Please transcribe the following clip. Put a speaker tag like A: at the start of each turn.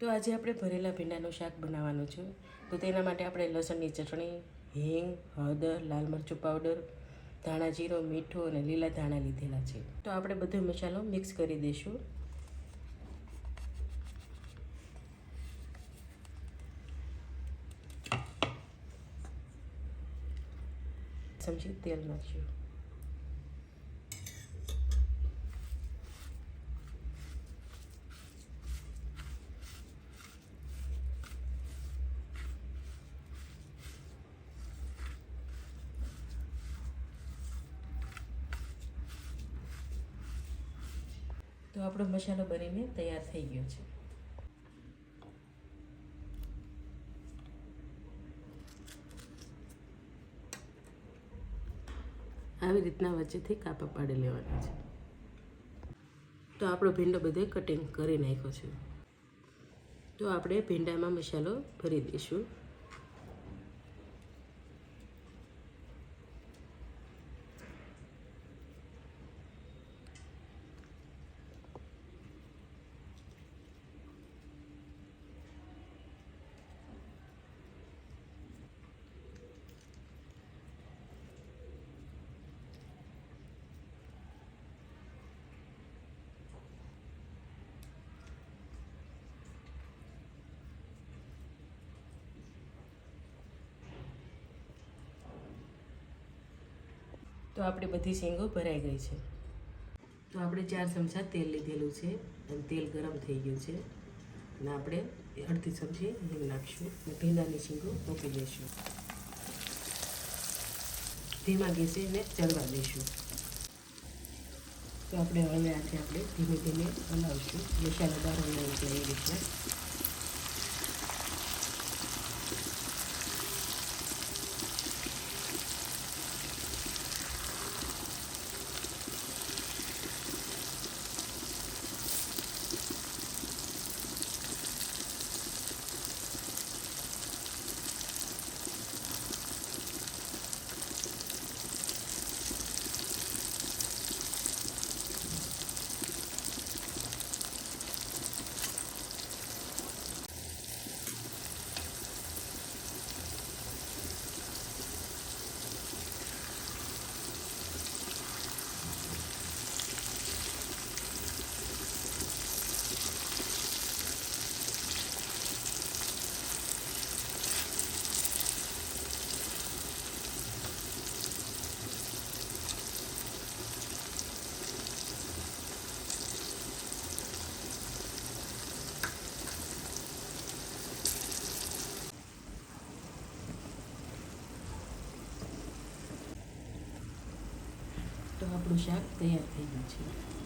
A: તો આજે આપણે ભરેલા ભીંડાનું શાક બનાવવાનું છે. તો તેના માટે આપણે લસણની ચટણી, હિંગ, હળદર, લાલ મરચું પાવડર, ધાણા જીરો, મીઠું અને લીલા ધાણા લીધેલા છે. તો આપણે બધો મસાલો મિક્સ કરી દઈશું. સમજી તેલ નાખ્યું. તો આપણો મસાલો બનીને તૈયાર થઈ ગયો છે. આવી રીતના વચ્ચેથી કાપા પાડી લેવાના છે. તો આપણો ભીંડો બધે કટિંગ કરી નાખ્યો છે. તો આપણે ભીંડામાં મસાલો ભરી દઈશું. તો આપણી બધી શીંગો ભરાઈ ગઈ છે. તો આપણે ચાર ચમચા તેલ લીધેલું છે અને તેલ ગરમ થઈ ગયું છે. અને આપણે અડધી ચમચી હિંગ નાખીશું અને ભીંડાની શીંગો મૂકી દઈશું. ધીમા ગેસે એને ચડવા દઈશું. તો આપણે હવે આથી આપણે ધીમે ધીમે હલાવીશું મસાલાદાર હલાવી એટલે તો આપણું શાક તૈયાર થઈ ગયું છે